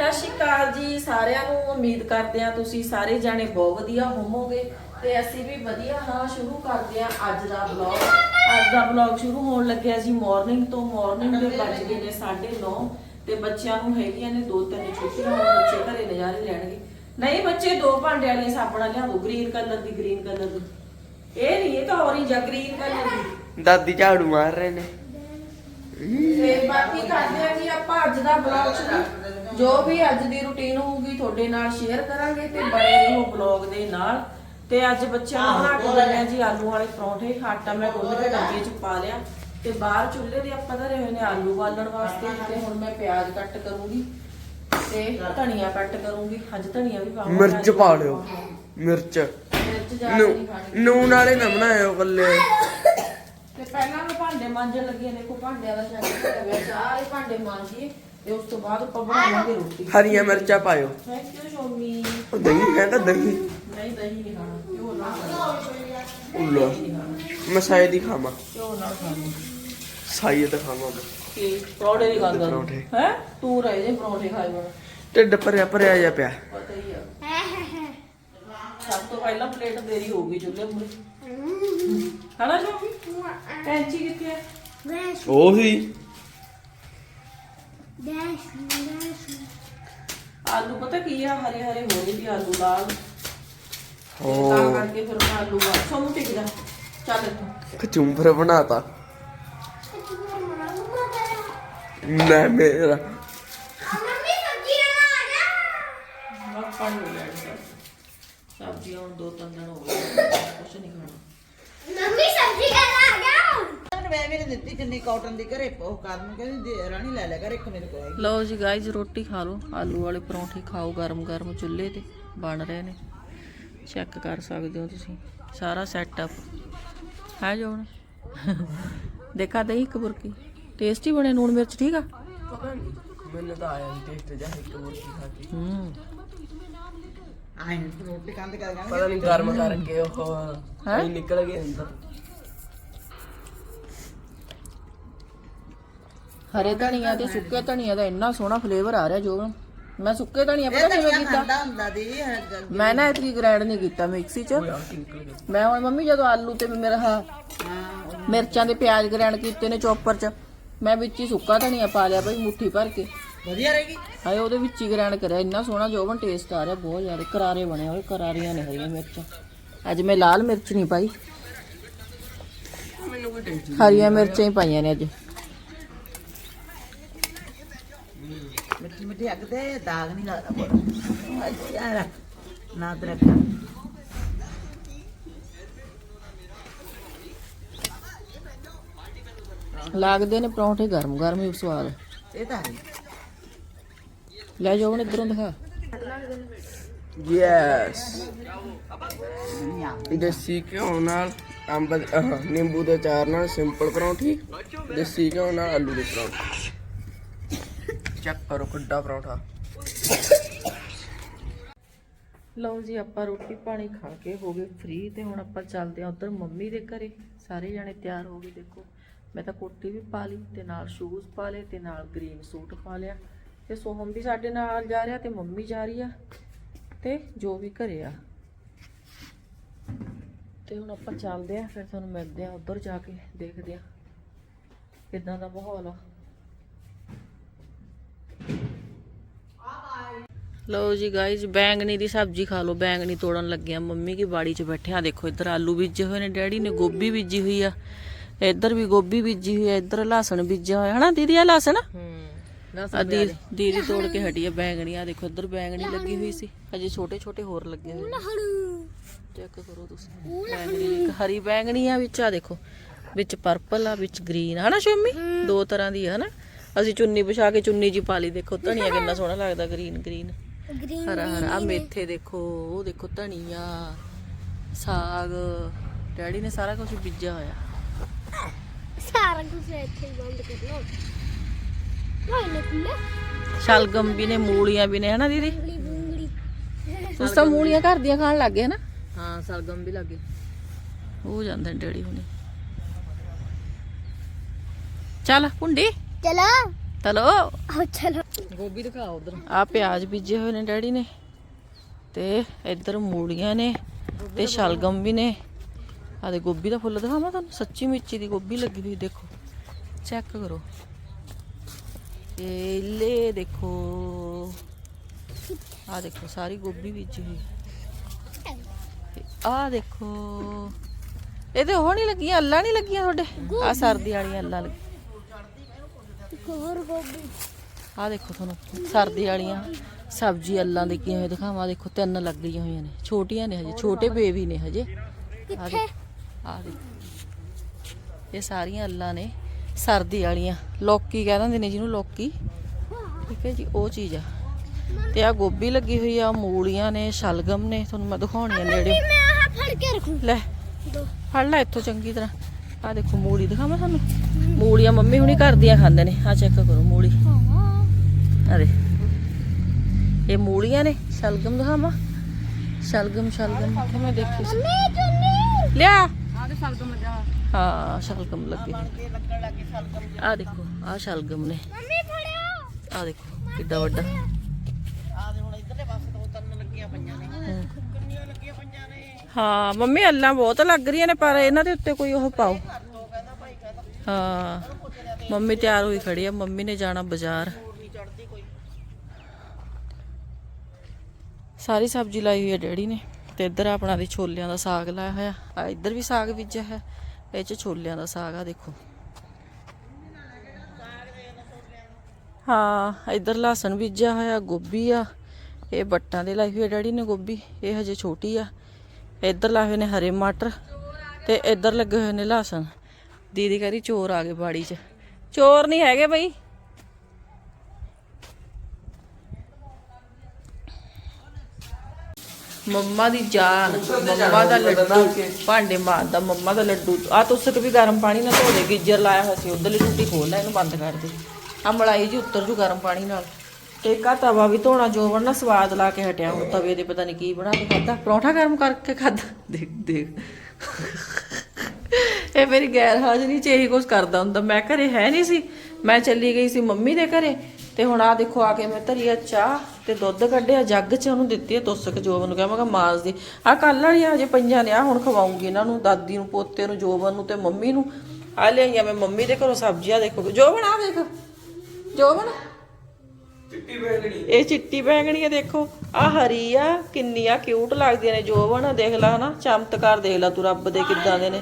ਸਤਿ ਸ਼੍ਰੀ ਅਕਾਲ ਜੀ ਸਾਰਿਆਂ ਨੂੰ ਉਮੀਦ ਕਰਦੇ ਆ ਤੁਸੀਂ ਸਾਰੇ ਜਾਣੇ ਬਹੁਤ ਵਧੀਆ ਹੋਵੋਗੇ ਤੇ ਅਸੀਂ ਵੀ ਵਧੀਆ ਹਾਂ ਸ਼ੁਰੂ ਕਰਦੇ ਆ ਅੱਜ ਦਾ ਵਲੌਗ ਅੱਜ ਦਾ ਵਲੌਗ ਸ਼ੁਰੂ ਹੋਣ ਲੱਗਿਆ ਜੀ ਮਾਰਨਿੰਗ ਤੋਂ ਮਾਰਨਿੰਗ ਦੇ ਵੱਜ ਗਏ ਨੇ 9:30 ਤੇ ਬੱਚਿਆਂ ਨੂੰ ਹੈਗੀਆਂ ਨੇ ਦੋ ਤਿੰਨ ਛੁੱਟੀਆਂ ਹੁਣ ਬੱਚੇ ਘਰੇ ਨਜ਼ਾਰੇ ਲੈਣਗੇ। ਨਹੀਂ ਬੱਚੇ ਦੋ ਭਾਂਡੇ ਵਾਲੀਆਂ ਸਾਬਣਾਂ ਲਿਆਓ ਗ੍ਰੀਨ ਕਲਰ ਦੀ ਗ੍ਰੀਨ ਕਲਰ ਦੀ। ਇਹ ਨਹੀਂ ਇਹ ਤਾਂ ਔਰੇਂਜ ਆ ਗ੍ਰੀਨ ਕਲਰ ਦੀ। ਦਾਦੀ ਝਾੜੂ ਮਾਰ ਰਹੇ ਨੇ। ਤੇ ਬਾਕੀ ਕਰਦੇ ਆ ਕਿ ਆਪਾਂ ਅੱਜ ਦਾ ਬਲੌਗ ਸ਼ੁਰੂ। ਜੋ ਵੀ ਅੱਜ ਦੀ ਰੁਟੀਨ ਹੋਊਗੀ ਤੁਹਾਡੇ ਨਾਲ ਸ਼ੇਅਰ ਕਰਾਂਗੇ ਤੇ ਬਣੇ ਰਹੋ ਬਲੌਗ ਦੇ ਨਾਲ। ਤੇ ਅੱਜ ਬੱਚਿਆਂ ਨੂੰ ਬਣਾ ਕੇ ਦਿੰਦੇ ਆ ਜੀ ਆਲੂ ਵਾਲੇ ਪਰੌਂਠੇ ਆਟਾ ਮੈਂ ਗੁੰਨ ਕੇ ਡੱਬੇ 'ਚ ਪਾ ਲਿਆ। ਤੇ ਬਾਹਰ ਚੁੱਲ੍ਹੇ ਦੇ ਆਪਾਂ ਧਰੇ ਹੋਏ ਨੇ ਆਲੂ ਬਾਲਣ ਵਾਸਤੇ ਤੇ ਹੁਣ ਮੈਂ ਪਿਆਜ਼ ਕੱਟ ਕਰੂੰਗੀ ਤੇ ਧਨੀਆ ਕੱਟ ਕਰੂੰਗੀ। ਅੱਜ ਧਨੀਆ ਵੀ ਪਾਵਾਂਗੇ। ਮਿਰਚ ਪਾ ਲਿਓ। ਮਿਰਚ। ਮਿਰਚ ਜ਼ਿਆਦਾ ਨਹੀਂ ਖਾਣੀ। ਨੂਨ ਵਾਲੇ ਨਾ ਬਣਾਇਓ ਕੱਲੇ ਤੇ ਪਹਿਲਾਂ ਮੈਂ ਭਾਂਡੇ ਮਾਂਜਣ ਲੱਗੀ ਦੇਖੋ ਭਾਂਡਿਆਂ ਦਾ ਚੱਕ ਪਿਆ ਹੋਇਆ ਸਾਰੇ ਭਾਂਡੇ ਮਾਂਜੀਏ। ਤੇ ਉਸ ਤੋਂ ਬਾਅਦ ਆਪਾਂ ਬਣਾਵਾਂਗੇ ਰੋਟੀ। ਹਰੀਆਂ ਮਿਰਚਾਂ ਪਾਇਓ। Thank you Shomi. ਉਹ ਦਹੀਂ ਕਹਿੰਦਾ ਦਹੀਂ। ਨਹੀਂ ਦਹੀਂ ਨਹੀਂ ਖਾਣਾ। ਕਿਉਂ ਨਾ ਖਾਣਾ। ਉੱਲਾ ਨਹੀਂ। ਖਾਣਾ। ਮੈਂ ਸਾਇਦ ਹੀ ਖਾਵਾਂ। ਕਿਉਂ ਨਾ ਖਾਣਾ। ਸਾਇਦ ਖਾਵਾਂ ਮੈਂ। ਕਿ ਪਰੌਂਠੇ ਨਹੀਂ ਖਾਂਦਾ ਪਰੌਂਠੇ। ਹੈ? ਤੂੰ ਰਹਿ ਜੇ ਪਰੌਂਠੇ ਖਾਏ ਬਣਾ ਢਿੱਡ ਭਰਿਆ ਭਰਿਆ ਜਾ ਪਿਆ। ਪਤਾ ਹੀ ਆ। ਸਭ ਤੋਂ ਪਹਿਲਾਂ ਪਲੇਟ ਦੇਰੀ ਹੋਊਗੀ ਚੁੱਲ੍ਹੇ ਮੂਰੇ ਖਾਣਾ ਸ਼ੋਮੀ? ਕੈਂਚੀ ਕਿੱਥੇ ਹੈ ਉਹੀ। ਆਲੂ ਪਤਾ ਕੀ ਆ? ਹਰੇ ਹਰੇ ਹੋ ਗਏ ਵੀ ਆਲੂ ਲਾਲ। ਤੇ ਹੋ ਤਾਂ ਕਰਕੇ ਫਿਰ ਮੈਂ ਆਲੂ ਆ ਸੋਮੂ ਟਿਕ ਜਾ ਚੱਲ। ਕਚੂੰਬਰ ਬਣਾਤਾ। ਮੈਂ ਮੇਰਾ। ਮੈਂ ਪਾਣੀ ਹੋ ਗਿਆ ਸਰ ਸਬਜ਼ੀਆਂ ਹੁਣ ਦੋ ਤਿੰਨ ਦਿਨ ਹੋ ਗਏ। ਕੁਛ ਨਹੀਂ ਖਾਣਾ ਮੈਂ ਵੀ ਦਿੱਤੀ ਚੁੰਨੀ ਕਾਟਨ ਦੀ ਘਰੇ ਉਹ ਕਰਨ ਕਹਿੰਦੀ ਦੇ- ਰਾਣੀ ਲੈ ਲੈ ਕਰ ਇੱਕ ਮੇਰੇ ਕੋਲ ਆਈ। ਲਓ ਜੀ ਗਾਇਜ਼ ਰੋਟੀ ਖਾ ਲਓ। ਆਲੂ ਵਾਲੇ ਪਰੌਂਠੇ ਖਾਓ ਗਰਮ ਗਰਮ ਚੁੱਲ੍ਹੇ ਤੇ ਬਣ ਰਹੇ ਨੇ। ਚੈੱਕ ਕਰ ਸਕਦੇ ਹੋ ਤੁਸੀਂ। ਸਾਰਾ ਸੈਟਅਪ ਹੈ ਜੋ ਹੁਣ? ਦੇਖਾ ਦਹੀਂ ਇੱਕ ਬੁਰਕੀ। ਟੇਸਟੀ ਬਣੇ ਨੂਣ ਮਿਰਚ ਠੀਕ ਆ? ਮੈਨੂੰ ਤਾਂ ਆਇਆ ਨਹੀਂ ਟੇਸਟ ਜਾ ਇੱਕ ਮੁਰਗੀ ਖਾ ਕੇ। ਹੂੰ। ਆਈ ਰੋਟੀ ਕੰਦ ਕਰ ਗਾਣੇ ਪਤਾ ਨਹੀਂ ਗਰਮ ਕਰਕੇ ਉਹ ਹੈਂ? ਨਿਕਲ ਗਏ ਅੰਦਰ। ਹਰੇ ਧਨੀਆ ਤੇ ਸੁੱਕੇ ਧਨੀਆ ਦਾ ਇੰਨਾ ਸੋਹਣਾ ਫਲੇਵਰ ਆ ਰਿਹਾ ਜੋ ਮੈਂ ਸੁੱਕੇ ਧਨੀਆ ਪਤਾ ਕਿਵੇਂ ਕੀਤਾ? ਠੰਡਾ ਹੁੰਦਾ ਦੀ ਮੈਂ ਨਾ ਇਤਕੀ ਗ੍ਰਾਈਂਡ ਨਹੀਂ ਕੀਤਾ ਮਿਕਸੀ 'ਚ। ਮੈਂ ਹੁਣ ਮੰਮੀ ਜਦੋਂ ਆਲੂ ਤੇ ਮੇਰਾ ਆਹ ਮਿਰਚਾਂ ਦੇ ਪਿਆਜ਼ ਗ੍ਰਾਈਂਡ ਕੀਤੇ ਨੇ ਚੌਪਰ 'ਚ ਮੈਂ ਵਿੱਚ ਹੀ ਸੁੱਕਾ ਧਨੀਆ ਪਾ ਲਿਆ ਬਈ ਮੁੱਠੀ ਭਰ ਕੇ। ਵਧੀਆ ਰਹੇਗੀ। ਹਾਏ ਉਹਦੇ ਵਿੱਚ ਹੀ ਗ੍ਰਾਈਂਡ ਕਰਿਆ ਇੰਨਾ ਸੋਹਣਾ ਜੋਬਨ ਟੇਸਟ ਆ ਰਿਹਾ ਬਹੁਤ ਜ਼ਿਆਦਾ ਕਰਾਰੇ ਬਣੇ ਹੋਏ ਕਰਾਰੀਆਂ ਨੇ ਹਰੀਆਂ ਮਿਰਚਾਂ। ਅੱਜ ਮੈਂ ਲਾਲ ਮਿਰਚ ਨਹੀਂ ਪਾਈ। ਮੈਨੂੰ ਕੋਈ ਟੇਸਟ ਹਰੀਆਂ ਮਿਰਚਾਂ ਹੀ ਪਾਈਆਂ ਨੇ ਅੱਜ। ਮਿੱਠੀ ਮਿੱਠੀ ਅੱਗ ਤੇ ਦਾਗ ਨਹੀਂ ਲੱਗਦਾ। ਬੜਾ ਅੱਛਾ ਨਾ ਤਰਕ ਲੱਗਦੇ ਨੇ ਪਰੌਂਠੇ ਗਰਮ ਗਰਮ ਹੀ ਸਵਾਦ। ਇਹ ਤਾਂ ਹੈ। ਲੈ ਜੋਬਨ ਇਧਰੋਂ ਦਿਖਾ। ਯੈਸ ਦੇਸੀ ਘਿਓ ਨਾਲ ਅੰਬ ਨਿੰਬੂ ਦੇ ਅਚਾਰ ਨਾਲ ਸਿੰਪਲ ਪਰੌਂਠੀ ਦੇਸੀ ਘਿਓ ਨਾਲ ਆਲੂ ਦੇ ਪਰੌਂਠੇ। ਚੈੱਕ ਕਰੋ ਕਿੱਡਾ ਪਰੌਂਠਾ। ਲਓ ਜੀ, ਆਪਾਂ ਰੋਟੀ ਪਾਣੀ ਖਾ ਕੇ ਹੋ ਗਏ ਫ੍ਰੀ ਤੇ ਹੁਣ ਆਪਾਂ ਚੱਲਦੇ ਆਂ ਉਧਰ ਮੰਮੀ ਦੇ ਘਰੇ। ਸਾਰੇ ਜਣੇ ਤਿਆਰ ਹੋ ਗਏ ਦੇਖੋ। ਮੈਂ ਤਾਂ ਕੋਟੀ ਵੀ ਪਾ ਲਈ ਤੇ ਨਾਲ ਸ਼ੂਜ਼ ਪਾ ਲਏ ਤੇ ਨਾਲ ਗ੍ਰੀਨ ਸੂਟ ਪਾ ਲਿਆ। ਤੇ ਸੋਹਮ ਵੀ ਸਾਡੇ ਨਾਲ ਜਾ ਰਿਹਾ ਤੇ ਮੰਮੀ ਜਾ ਰਹੀ ਆ ਤੇ ਜੋ ਵੀ ਘਰੇ ਆ। ਤੇ ਹੁਣ ਆਪਾਂ ਚੱਲਦੇ ਆਂ ਫਿਰ ਤੁਹਾਨੂੰ ਮਿਲਦੇ ਆਂ ਉਧਰ ਜਾ ਕੇ ਦੇਖਦੇ ਆਂ ਕਿਦਾਂ ਦਾ ਮਾਹੌਲ ਆ। ਲਓ ਜੀ ਗਾਇਜ਼ ਬੈਂਗਣੀ ਦੀ ਸਬਜ਼ੀ ਖਾ ਲਓ। ਬੈਂਗਣੀ ਤੋੜਨ ਲੱਗੇ ਆ। ਮੰਮੀ ਕੀ ਬਾੜੀ 'ਚ ਬੈਠੇ ਆ। ਦੇਖੋ ਇੱਧਰ ਆਲੂ ਬੀਜੇ ਹੋਏ ਨੇ। ਡੈਡੀ ਨੇ ਗੋਭੀ ਬੀਜੀ ਹੋਈ ਆ। ਇੱਧਰ ਵੀ ਗੋਭੀ ਬੀਜੀ ਹੋਈ ਆ। ਇੱਧਰ ਲਹਸਣ ਬੀਜਿਆ ਹੋਇਆ। ਹਨਾ ਦੀਦੀ ਆ ਲਹਸਣ ਆ ਦੀ ਦੀਦੀ ਤੋੜ ਕੇ ਹਟੀ ਆ ਬੈਂਗਣੀ। ਆ ਦੇਖੋ ਇੱਧਰ ਬੈਂਗਣੀ ਲੱਗੀ ਹੋਈ ਸੀ। ਅਜੇ ਛੋਟੇ ਛੋਟੇ ਹੋਰ ਲੱਗੇ ਹੋਏ ਚੈੱਕ ਕਰੋ ਤੁਸੀਂ। ਬੈਂਗਣੀ ਇੱਕ ਹਰੀ ਬੈਂਗਣੀ ਆ ਵਿੱਚ। ਆ ਦੇਖੋ ਵਿੱਚ ਪਰਪਲ ਆ ਵਿੱਚ ਗ੍ਰੀਨ ਹਨਾ ਸ਼ੋਮੀ? ਦੋ ਤਰ੍ਹਾਂ ਦੀ ਆ ਹਨਾ? ਅਸੀਂ ਚੁੰਨੀ ਵਿਛਾ ਕੇ ਚੁੰਨੀ ਜੀ ਪਾ ਲਈ। ਦੇਖੋ ਧਨੀਆ ਕਿੰਨਾ ਸੋਹਣਾ ਲੱਗਦਾ ਗ੍ਰੀਨ ਗ੍ਰੀਨ ਹਰਾ ਹਰਾ। ਆ ਮੇਥੇ ਦੇਖੋ ਉਹ ਦੇਖੋ ਧਨੀਆ ਸਾਗ। ਡੈਡੀ ਨੇ ਸਾਰਾ ਕੁਝ ਬੀਜਿਆ ਹੋਇਆ। ਸਾਰਾ ਕੁਝ ਇੱਥੇ ਹੀ ਬੰਦ ਕਰ ਲਓ। ਸ਼ਲਗਮ ਵੀ ਨੇ ਮੂਲੀਆਂ ਵੀ ਨੇ ਹਨਾ ਦੀਦੀ? ਤੁਸੀਂ ਤਾਂ ਮੂਲੀਆਂ ਘਰ ਦੀਆਂ ਖਾਣ ਲੱਗ ਗਏ ਹਨਾ? ਹਾਂ ਸਲਗਮ ਵੀ ਲੱਗੇ ਹੋ ਜਾਂਦੇ ਡੈਡੀ ਹੁਣੇ। ਚੱਲ ਪੁੰਡੀ ਚਲੋ। ਚਲੋ। ਆਓ ਚਲੋ। ਗੋਭੀ ਦਿਖਾ ਉਧਰ। ਆ ਪਿਆਜ਼ ਬੀਜੇ ਹੋਏ ਨੇ ਡੈਡੀ ਨੇ ਤੇ ਇੱਧਰ ਮੂਲੀਆਂ ਨੇ ਤੇ ਸ਼ਲਗਮ ਵੀ ਨੇ। ਆ ਦੇ ਗੋਭੀ ਦਾ ਫੁੱਲ ਦਿਖਾਵਾਂ ਤੁਹਾਨੂੰ? ਸੱਚੀ ਮਿੱਚੀ ਦੀ ਗੋਭੀ ਲੱਗੀ ਹੋਈ ਦੇਖੋ। ਚੈੱਕ ਕਰੋ। ਇਹ ਲੈ ਦੇਖੋ। ਆ ਦੇਖੋ ਸਾਰੀ ਗੋਭੀ ਬੀਜੀ ਹੋਈ। ਤੇ ਆ ਦੇਖੋ। ਇਹਦੇ ਉਹ ਨਹੀਂ ਲੱਗੀਆਂ ਅੱਲਾ ਨਹੀਂ ਲੱਗੀਆਂ ਤੁਹਾਡੇ? ਆ ਸਰਦੀ ਵਾਲੀਆਂ ਅੱਲਾ ਲੱਗੀ। ਹੋਰ ਗੋਭੀ। ਆ ਦੇਖੋ ਤੁਹਾਨੂੰ ਸਰਦੀ ਵਾਲੀਆਂ ਸਬਜ਼ੀ ਅੱਲਾਂ ਦੇ ਕੀ ਹੋਏ ਦਿਖਾਵਾਂ ਦੇਖੋ ਤਿੰਨ ਲੱਗ ਗਈਆਂ ਹੋਈਆਂ ਨੇ ਛੋਟੀਆਂ ਨੇ ਹਜੇ ਛੋਟੇ ਬੇਬੀ ਨੇ ਹਜੇ। ਆ ਕਿੱਥੇ? ਆ ਦੇ ਇਹ ਸਾਰੀਆਂ ਅੱਲਾਂ ਨੇ ਸਰਦੀ ਵਾਲੀਆਂ ਲੌਕੀ ਕਹਿ ਦਿੰਦੇ ਨੇ ਜਿਹਨੂੰ ਲੌਕੀ। ਠੀਕ ਹੈ ਜੀ ਉਹ ਚੀਜ਼ ਆ। ਤੇ ਆ ਗੋਭੀ ਲੱਗੀ ਹੋਈ ਆ ਮੂਲੀਆਂ ਨੇ ਸ਼ਲਗਮ ਨੇ ਤੁਹਾਨੂੰ ਮੈਂ ਦਿਖਾਉਣੀਆਂ ਨੇੜੇ ਮੈਂ ਆਹ ਫੜ ਕੇ ਰੱਖੂ। ਲੈ ਫੜ ਲੈ ਇੱਥੋਂ ਚੰਗੀ ਤਰ੍ਹਾਂ। ਆ ਦੇਖੋ ਮੂਲੀ ਦਿਖਾਵਾਂ ਤੁਹਾਨੂੰ? ਮੂਲੀਆਂ ਮੰਮੀ ਹੁਣੀ ਘਰ ਦੀਆਂ ਖਾਂਦੇ ਨੇ। ਆ ਚੈੱਕ ਕਰੋ ਮੂਲੀ। ਹਾਂ। ਅਰੇ ਇਹ ਮੂਲੀਆਂ ਨੇ ਸ਼ਲਗਮ ਦਿਖਾਵਾਂ। ਸ਼ਲਗਮ ਸ਼ਲਗਮ। ਕਿੱਥੇ ਮੈਂ ਦੇਖੀ ਸੀ। ਮੰਮੀ ਚੁੰਨੀ। ਲਿਆ। ਆਹ ਦੇ ਸਲਗਮ ਲੱਗਾ। ਹਾਂ ਸ਼ਲਗਮ ਲੱਗੇ ਕੇ ਲੱਗਣ ਲੱਗੇ ਸਲਗਮ ਆ ਦੇਖੋ ਆ ਸ਼ਲਗਮ ਨੇ। ਮੰਮੀ ਫੜਿਓ। ਆ ਦੇਖੋ ਕਿੱਡਾ ਵੱਡਾ। ਹਾਂ, ਮੰਮੀ ਅੱਲਾਂ ਬਹੁਤ ਲੱਗ ਰਹੀਆਂ ਨੇ, ਪਰ ਇਹਨਾਂ ਦੇ ਉੱਤੇ ਕੋਈ ਉਹ ਪਾਓ। ਹਾਂ, ਮੰਮੀ ਤਿਆਰ ਹੋਈ ਖੜੀ ਆ, ਮੰਮੀ ਨੇ ਜਾਣਾ ਬਾਜ਼ਾਰ। ਸਾਰੀ ਸਬਜ਼ੀ ਲਾਈ ਹੋਈ ਹੈ ਡੈਡੀ ਨੇ, ਤੇ ਇੱਧਰ ਆਪਣਾ ਦੀ ਛੋਲਿਆਂ ਦਾ ਸਾਗ ਲਾਇਆ ਹੋਇਆ। ਆ ਇੱਧਰ ਵੀ ਸਾਗ ਬੀਜਿਆ ਹੈ ਇਹ ਚ ਛੋਲਿਆਂ ਦਾ ਸਾਗ ਆ, ਦੇਖੋ। ਹਾਂ, ਇੱਧਰ ਲਸਣ ਬੀਜਿਆ ਹੋਇਆ, ਗੋਭੀ ਆ, ਇਹ ਬੱਟਾਂ ਦੇ ਲਾਈ ਹੋਈ ਹੈ ਡੈਡੀ ਨੇ ਗੋਭੀ, ਇਹ ਹਜੇ ਛੋਟੀ ਆ। ਇੱਧਰ ਲਾਏ ਹੋਏ ਨੇ ਹਰੇ ਮਟਰ ਤੇ ਇੱਧਰ ਲੱਗੇ ਹੋਏ ਨੇ ਲਹਸਣ ਦੀਦੀ ਕਹਿੰਦੀ ਚੋਰ ਆ ਗਏ ਬਾੜੀ 'ਚ। ਚੋਰ ਨਹੀਂ ਹੈਗੇ ਬਈ। ਮੰਮਾ ਦੀ ਜਾਨ, ਮੰਮਾ ਦਾ ਲੱਡੂ, ਭਾਂਡੇ ਮਾਰਦਾ ਮੰਮਾ ਦਾ ਲੱਡੂ। ਆ ਤੁਸਕ ਵੀ ਗਰਮ ਪਾਣੀ ਨਾਲ ਧੋ ਦੇ, ਗੀਜਰ ਲਾਇਆ ਹੋਇਆ ਸੀ, ਉਧਰਲੀ ਟੁੱਟੀ ਖੋਲ ਲੈ, ਇਹਨੂੰ ਬੰਦ ਕਰ ਦੇ। ਆ ਮਲਾਈ ਜੀ ਉੱਤਰ ਜੂ ਗਰਮ ਪਾਣੀ ਨਾਲ। ਤੇ ਤਵਾ ਵੀ ਧੋਣਾ ਜੋਵਣ ਨਾ ਸਵਾਦ ਲਾ ਕੇ ਹਟਿਆ ਹੁਣ ਤਵੇ ਦੇ ਪਤਾ ਨਹੀਂ ਕੀ ਬਣਾ ਕੇ ਖਾਦਾ ਪਰੌਂਠਾ ਗਰਮ ਕਰਕੇ ਖਾਦਾ ਦੇਖ ਦੇਖ। ਇਹ ਮੇਰੀ ਗੈਰ ਹਾਜ਼ਰੀ ਚ ਇਹੀ ਕੁਝ ਕਰਦਾ ਹੁੰਦਾ। ਮੈਂ ਘਰੇ ਹੈ ਨਹੀਂ ਸੀ। ਮੈਂ ਚੱਲੀ ਗਈ ਸੀ ਮੰਮੀ ਦੇ ਘਰੇ। ਤੇ ਹੁਣ ਆ ਦੇਖੋ, ਆ ਕੇ ਮੈਂ ਧਰੀਆ ਚਾਹ ਤੇ ਦੁੱਧ ਕੱਢਿਆ, ਜੱਗ 'ਚ ਉਹਨੂੰ ਦਿੱਤੀ ਹੈ ਤੁਸਕ ਜੋਬਨ ਨੂੰ ਕਿਹਾ, ਮੈਂ ਕਿਹਾ, ਮਾਸ ਦੀ। ਆ ਕੱਲ ਵਾਲੀਆਂ ਹਜੇ ਪਈਆਂ ਨੇ ਆ ਹੁਣ ਖਵਾਉਂਗੀ ਇਹਨਾਂ ਨੂੰ, ਦਾਦੀ ਨੂੰ, ਪੋਤੇ ਨੂੰ, ਜੋਬਨ ਨੂੰ ਤੇ ਮੰਮੀ ਨੂੰ। ਆ ਲਿਆਈਆਂ ਮੈਂ ਮੰਮੀ ਦੇ ਘਰੋਂ ਸਬਜ਼ੀਆਂ, ਦੇਖੋ। ਜੋਬਨ ਆ ਦੇਖ ਜੋਬਨ ਚਿੱਟੀ ਇਹ ਚਿੱਟੀ ਬੈਂਗਣੀ ਆ, ਦੇਖੋ। ਆ ਹਰੀ ਆ ਕਿੰਨੀਆਂ ਕਿਊਟ ਲੱਗਦੀਆਂ ਨੇ ਜੋਬਨ ਦੇਖ ਲੈ ਹਨਾ। ਚਮਤਕਾਰ ਦੇਖ ਲੈ ਤੂੰ, ਰੱਬ ਦੇ ਕਿੱਦਾਂ ਦੇ ਨੇ।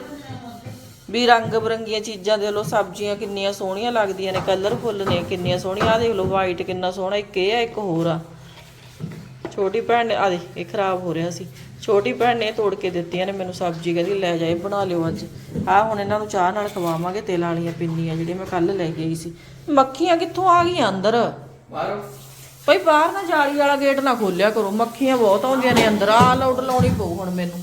ਵੀ ਰੰਗ ਬਰੰਗੀਆਂ ਚੀਜ਼ਾਂ ਦੇ ਲੋ ਸਬਜ਼ੀਆਂ ਕਿੰਨੀਆਂ ਸੋਹਣੀਆਂ ਲੱਗਦੀਆਂ ਨੇ ਕਲਰਫੁੱਲ ਨੇ, ਕਿੰਨੀਆਂ ਸੋਹਣੀਆਂ। ਆ ਦੇਖ ਲੋ ਵਾਈਟ ਕਿੰਨਾ ਸੋਹਣਾ, ਇੱਕ ਇਹ ਆ, ਇੱਕ ਹੋਰ ਆ। ਛੋਟੀ ਭੈਣ ਨੇ ਆ ਦੇ ਇਹ ਖਰਾਬ ਹੋ ਰਿਹਾ ਸੀ। ਛੋਟੀ ਭੈਣ ਨੇ ਤੋੜ ਕੇ ਦਿੱਤੀਆਂ ਨੇ ਮੈਨੂੰ ਸਬਜ਼ੀ, ਕਹਿੰਦੀ ਲੈ ਜਾਏ ਬਣਾ ਲਿਓ ਅੱਜ। ਆ ਹੁਣ ਇਹਨਾਂ ਨੂੰ ਚਾਹ ਨਾਲ ਖਵਾਵਾਂਗੇ, ਤੇਲ ਵਾਲੀਆਂ ਪਿੰਨੀਆਂ ਜਿਹੜੀਆਂ ਮੈਂ ਕੱਲ ਲੈ ਕੇ ਆਈ ਸੀ। ਮੱਖੀਆਂ ਕਿੱਥੋਂ ਆ ਗਈਆਂ ਅੰਦਰ? ਬਾਹਰੋਂ। ਭਈ ਬਾਹਰ ਨਾ ਜਾਲੀ ਵਾਲਾ ਗੇਟ ਨਾ ਖੋਲਿਆ ਕਰੋ। ਮੱਖੀਆਂ ਬਹੁਤ ਆਉਂਦੀਆਂ ਨੇ ਅੰਦਰ। ਆ ਲਾਉਡ ਲਾਉਣੀ ਪਊ ਹੁਣ ਮੈਨੂੰ।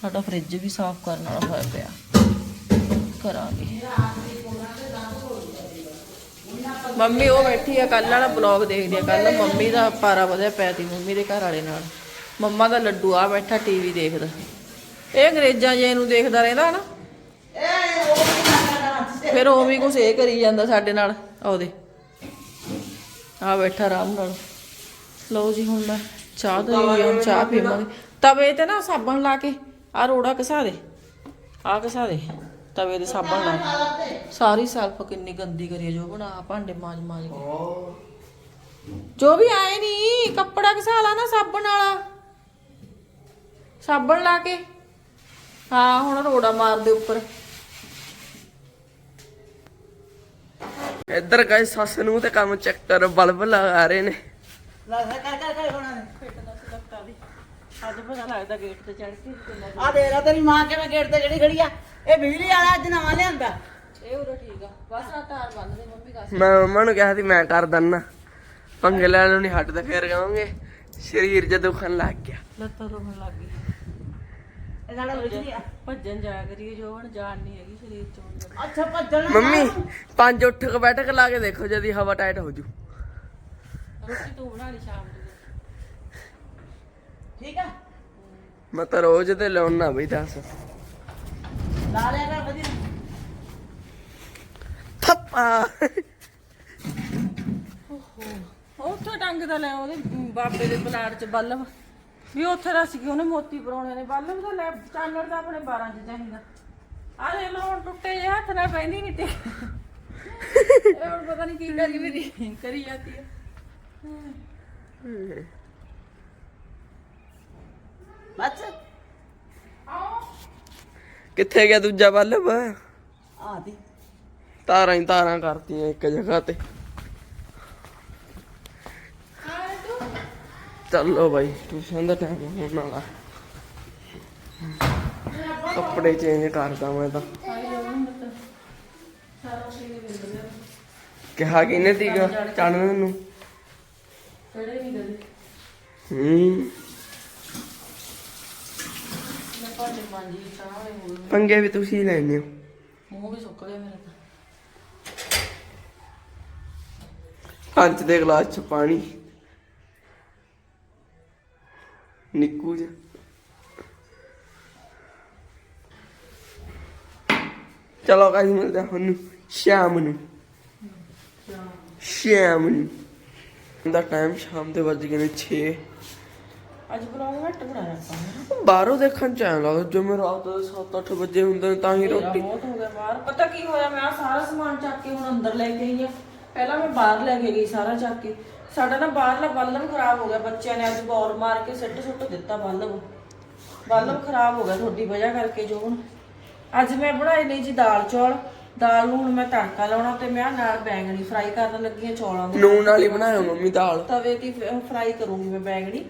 ਸਾਡਾ ਫ੍ਰਿਜ ਵੀ ਸਾਫ਼ ਕਰਨ ਵਾਲਾ ਹੋਇਆ ਪਿਆ। ਕਰਾਂਗੇ। ਮੰਮੀ ਉਹ ਬੈਠੀ ਆ ਕੱਲ ਵਾਲਾ ਬਲੌਗ ਦੇਖਦੀ ਆ। ਕੱਲ ਮੰਮੀ ਦਾ ਪਾਰਾ ਵਧਿਆ ਪਿਆ ਤੀ ਮੰਮੀ ਦੇ ਘਰ ਵਾਲੇ ਨਾਲ। ਮੰਮਾ ਦਾ ਲੱਡੂ ਆ ਬੈਠਾ ਟੀਵੀ ਦੇਖਦਾ। ਇਹ ਅੰਗਰੇਜ਼ਾਂ ਜੇ ਨੂੰ ਦੇਖਦਾ ਰਹਿੰਦਾ ਨਾ ਫਿਰ ਉਹ ਵੀ ਕੁਛ ਇਹ ਕਰੀ ਜਾਂਦਾ ਸਾਡੇ ਨਾਲ। ਉਹਦੇ ਆ ਬੈਠਾ ਆਰਾਮ ਨਾਲ। ਲਓ ਜੀ ਹੁਣ ਮੈਂ ਚਾਹ ਦਾ ਹੁਣ ਚਾਹ ਪੀਵਾਂਗੇ। ਤਵੇ ਤੇ ਨਾ ਸਾਬਣ ਲਾ ਕੇ ਆ ਰੋੜਾ ਘਸਾ ਦੇ। ਆ ਘਸਾ ਦੇ ਤਵੇ ਤੇ ਸਾਬਣ ਲਾ ਕੇ। ਸਾਰੀ ਸਲਫ ਕਿੰਨੀ ਗੰਦੀ ਕਰੀ ਜੋ ਬਣਾ ਭਾਂਡੇ ਮਾਜ ਮਾਜ ਕੇ। ਜੋ ਵੀ ਆਏ ਨਹੀਂ ਕੱਪੜਾ ਘਸਾ ਲਾ ਨਾ ਸਾਬਣ ਵਾਲਾ। ਸਾਬਣ ਲਾ ਕੇ। ਹਾਂ ਹੁਣ ਰੋੜਾ ਮਾਰ ਦੇ ਉੱਪਰ। ਇੱਧਰ ਗਏ ਸੱਸ ਨੂੰ ਤੇ ਕੰਮ ਚੈੱਕ ਕਰ ਬਲਬ ਲਗਾ ਰਹੇ ਨੇ। ਲੱਗ ਕਰ ਕਰ ਕਰ ਹੋਣਾ ਅੱਜ ਪਤਾ ਲੱਗਦਾ ਗੇਟ ਤੇ ਚੜ ਕੇ ਕਿੰਨਾ ਆ ਦੇ ਰਾ ਤੇਰੀ ਮਾਂ ਕਿਵੇਂ ਗੇਟ ਤੇ ਜਿਹੜੀ ਖੜੀ ਆ। ਇਹ ਬਿਜਲੀ ਵਾਲਾ ਅੱਜ ਨਵਾਂ ਲਿਆਂਦਾ। ਇਹ ਉਰੇ ਠੀਕ ਆ। ਬਸ ਆ ਤਾਰ ਬੰਨ ਦੇ ਮੰਮੀ ਕਾ ਮੈਂ ਮੰਮਾ ਨੂੰ ਕਿਹਾ ਸੀ ਮੈਂ ਕਰ ਦੰਨਾ। ਪੰਗੇ ਲੈਣ ਨੂੰ ਨਹੀਂ ਹਟਦੇ ਫੇਰ ਕਹਾਂਗੇ ਸਰੀਰ ਜੇ ਦੁਖਣ ਲੱਗ ਗਿਆ। ਲੱਤਾਂ ਦੁਖਣ ਲੱਗ ਗਈ ਇਹ ਸਾਡਾ ਬਿਜਲੀ ਆ ਭੱਜਣ ਜਾਇਆ ਕਰੀਏ ਜੋ ਹੁਣ ਜਾਣ ਨਹੀਂ ਹੈਗੀ ਸਰੀਰ ਚੋਂ ਅੰਦਰ। ਅੱਛਾ ਭੱਜਣਾ ਮੰਮੀ ਪੰਜ ਉੱਠ ਕੇ ਬੈਠਕ ਲਾ ਕੇ ਦੇਖੋ ਜਦੀ ਹਵਾ ਟਾਈਟ ਹੋ ਜੂ। ਰੋਟੀ ਤੂੰ ਬਣਾ ਲਈ ਸ਼ਾਮ ਨੂੰ। ਠੀਕ ਆ? ਮੈਂ ਤਾਂ ਰੋਜ਼ ਤੇ ਲਾਉਣਾ ਬਈ ਦੱਸ। ਲਾ ਲਿਆ ਕਰ ਵਧੀਆ। ਥੱਪ। ਆ ਉੱਥੇ ਟੰਗਦਾ ਲੈ ਉਹਦੇ ਬਾਬੇ ਦੇ ਪਲਾਟ 'ਚ ਬੱਲਬ। ਵੀ ਉੱਥੇ ਰਸ ਗਈ ਉਹਨੇ ਮੋਤੀ ਪਰੋਣੇ ਨੇ। ਬੱਲਬ ਦਾ ਲੈ ਚਾਨਣ ਦਾ ਆਪਣੇ 12 'ਚ ਚਾਹੀਦਾ। ਆ ਦੇ ਲੋ ਹੁਣ ਟੁੱਟੇ ਜਿਹੇ ਹੱਥ ਨਾਲ ਪੈਂਦੀ ਨਹੀਂ ਤੇ ਇਹ ਹੁਣ ਪਤਾ ਨਹੀਂ ਕੀ ਕਰੀ ਵੀ ਕਰੀ ਜਾਂਦੀ ਹੈ। ਬਸ। ਕਿੱਥੇ ਗਿਆ ਦੂਜਾ ਬੱਲਬ ਆ ਦੀ ਤਾਰਾਂ ਹੀ ਤਾਰਾਂ ਕਰਤੀਆਂ ਇੱਕ ਜਗ੍ਹਾ ਤੇ। ਚੱਲੋ ਬਾਈ, ਟਿਊਸ਼ਨ ਦਾ ਟਾਈਮ ਹੋਣ ਵਾਲਾ ਕੱਪੜੇ ਚੇਂਜ ਕਰਦਾ ਮੈਂ ਤਾਂ। ਕਿਹਾ ਕਿਨੇ ਤੀਗਾ ਚੜਨ ਨੂੰ। ਕਿਹੜੇ ਨਹੀਂ ਗਏ ਹੂੰ। ਪੰਗੇ ਵੀ ਤੁਸੀਂ ਲੈਣੇ ਹੋ। ਮੂੰਹ ਵੀ ਸੁੱਕ ਗਿਆ ਮੇਰਾ ਤਾਂ ਕੰਚ ਦੇ ਗਲਾਸ ਚ ਪਾਣੀ। ਨਿੱਕੂ ਜੀ ਚਲੋ ਗਾਇਸ ਮਿਲਦੇ ਹਾਂ ਹੁਣ ਸ਼ਾਮ ਨੂੰ। ਸ਼ਾਮ ਨੂੰ। ਦਾ ਟਾਈਮ ਸ਼ਾਮ ਦੇ ਵੱਜ ਗਏ ਨੇ 6 ਅੱਜ ਬਲੌਗ ਘੱਟ ਬਣਾਇਆ ਆਪਾਂ ਬਾਹਰੋਂ ਦੇਖਣ ਚ ਆਇਆ ਲੱਗਦਾ ਜਿਵੇਂ ਰਾਤ ਦੇ 7-8 ਵਜੇ ਹੁੰਦੇ ਨੇ ਤਾਂ ਹੀ ਰੋਟੀ ਬਹੁਤ ਹੋ ਗਿਆ ਬਾਹਰ। ਪਤਾ ਕੀ ਹੋਇਆ ਮੈਂ ਸਾਰਾ ਸਮਾਨ ਚੱਕ ਕੇ ਹੁਣ ਅੰਦਰ ਲੈ ਕੇ ਆਈ ਆ ਪਹਿਲਾਂ ਮੈਂ ਬਾਹਰ ਲੈ ਕੇ ਗਈ ਸਾਰਾ ਚੱਕ ਕੇ। ਸਾਡਾ ਨਾ ਬਾਹਰਲਾ ਬਲਬ ਖਰਾਬ ਹੋ ਗਿਆ ਬੱਚਿਆਂ ਨੇ ਅੱਜ ਬੌਰ ਮਾਰ ਕੇ ਸਿੱਟ ਸੁੱਟ ਦਿੱਤਾ ਬਲਬ। ਬਲਬ ਖਰਾਬ ਹੋ ਗਿਆ ਤੁਹਾਡੀ ਵਜ੍ਹਾ ਕਰਕੇ ਜੋ ਹੁਣ। ਅੱਜ ਮੈਂ ਬਣਾਈ ਨਹੀਂ ਜੀ ਦਾਲ ਚੌਲ। ਦਾਲ ਨੂੰ ਹੁਣ ਮੈਂ ਤੜਕਾ ਲਾਉਣਾ ਤੇ ਮੈਂ ਨਾਲ ਬੈਂਗਣੀ ਫਰਾਈ ਕਰਨ ਲੱਗੀ ਆ ਚੌਲਾਂ ਦੇ ਨੂਨ ਵਾਲੀ ਬਣਾਇਓ ਮੰਮੀ ਦਾਲ। ਤਵੇ ਦੀ ਫਰਾਈ ਕਰੂੰਗੀ ਮੈਂ ਬੈਂਗਣੀ।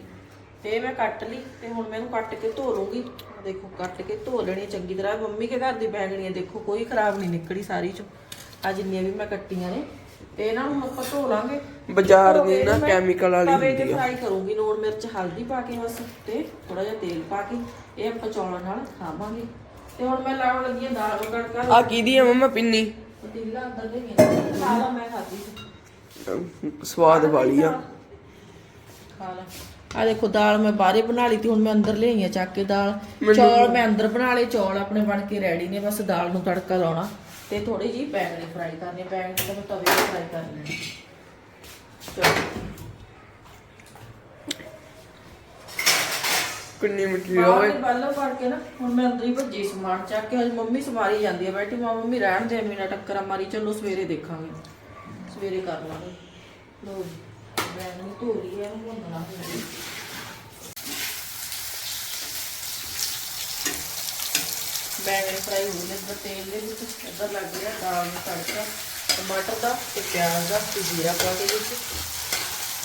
ਤੇ ਮੈਂ ਕੱਟ ਲਈ ਤੇ ਹੁਣ ਮੈਂ ਇਹਨੂੰ ਕੱਟ ਕੇ ਧੋ ਲੂੰਗੀ ਦੇਖੋ ਕੱਟ ਕੇ ਧੋ ਲੈਣੀ ਚੰਗੀ ਤਰ੍ਹਾਂ। ਮੰਮੀ ਕੇ ਘਰ ਦੀ ਬੈਂਗਣੀ ਹੈ ਦੇਖੋ ਕੋਈ ਖਰਾਬ ਨਹੀਂ ਨਿਕਲੀ ਸਾਰੀ ਚੋਂ। ਆ ਜਿੰਨੀਆਂ ਵੀ ਮੈਂ ਕੱਟੀਆਂ ਨੇ। ਤੇ ਇਹਨਾਂ ਨੂੰ ਆਪਾਂ ਧੋ ਲਾਂਗੇ। ਬਾਜ਼ਾਰ ਦੀ ਨਾ ਕੈਮੀਕਲ ਵਾਲੀ ਤਵੇ ਤੇ ਹੁੰਦੀ ਆ। ਫਰਾਈ ਕਰੂੰਗੀ ਨੂਣ ਮਿਰਚ ਹਲਦੀ ਪਾ ਕੇ ਬਸ ਤੇ ਥੋੜਾ ਜਿਹਾ ਤੇਲ ਪਾ ਕੇ ਇਹ ਆਪਾਂ ਚੌਲਾਂ ਨਾਲ ਖਾਵਾਂਗੇ। ਤੇ ਹੁਣ ਮੈਂ ਲਾਉਣ ਲੱਗੀ ਹਾਂ ਦਾਲ ਨੂੰ ਤੜਕਾ ਆ ਕਿਹਦੀ ਆ ਮੰਮਾ ਪਿੰਨੀ? ਪਤੀਲਾ ਅੰਦਰ ਦੇ ਗਿਆ। ਸਾਰਾ ਮੈਂ ਖਾਧੀ ਸੀ ਸਵਾਦ ਵਾਲੀ ਆ। ਖਾ ਲੈ। ਆ ਦੇਖੋ ਦਾਲ ਮੈਂ ਬਾਹਰੇ ਬਣਾ ਲਈ ਤੀ ਹੁਣ ਮੈਂ ਅੰਦਰ ਲਿਆਈ ਆ ਚੱਕ ਕੇ ਦਾਲ। ਚੌਲ ਮੈਂ ਅੰਦਰ ਬਣਾ ਲਏ ਚੌਲ ਆਪਣੇ ਬਣ ਕੇ ਰੈਡੀ ਨੇ ਬਸ ਦਾਲ ਨੂੰ ਤੜਕਾ ਲਾਉਣਾ। ਤੇ ਥੋੜੀ ਜੀ ਬੈਂਗਣੀ ਫਰਾਈ ਕਰਨੀ ਬੈਂਗਣੀ ਤਾਂ ਮੈਂ ਤਵੇ ਤੇ ਫਰਾਈ ਕਰ ਲੈਣੀ ਚਲੋ। ਕਿੰਨੀ ਮਿੱਠੀ ਹੋਵੇ ਬਾਲੋਂ ਫੜ ਕੇ ਨਾ ਹੁਣ ਮੈਂ ਅੰਦਰ ਹੀ ਭੱਜੀ ਸਮਾਨ ਚੱਕ ਕੇ ਹਜੇ ਮੰਮੀ ਸਮਾਰੀ ਜਾਂਦੀ ਹੈ ਬੈਠੀ ਮਾਂ ਮੰਮੀ ਰਹਿਣ ਦੇ ਮੀਨਾ ਟੱਕਰਾਂ ਮਾਰੀ ਚਲੋ ਸਵੇਰੇ ਦੇਖਾਂਗੇ। ਸਵੇਰੇ ਕਰ ਲਾਂਗੇ। ਲੋ ਜੀ ਬੈਂਗਣੀ ਧੋ ਲਈ ਹੈ ਹੁਣ ਬਣਾ ਲੈਣੀ ਬੈਂਗਣ ਫਰਾਈ ਹੋ ਗਏ ਇੱਧਰ ਤੇਲ ਦੇ ਵਿੱਚ ਇੱਧਰ ਲੱਗ ਰਿਹਾ ਦਾਲ ਨੂੰ ਤੜਕਾ, ਟਮਾਟਰ ਦਾ ਤੇ ਪਿਆਜ਼ ਦਾ ਤੇ ਜੀਰਾ ਪਾ ਕੇ ਵਿੱਚ।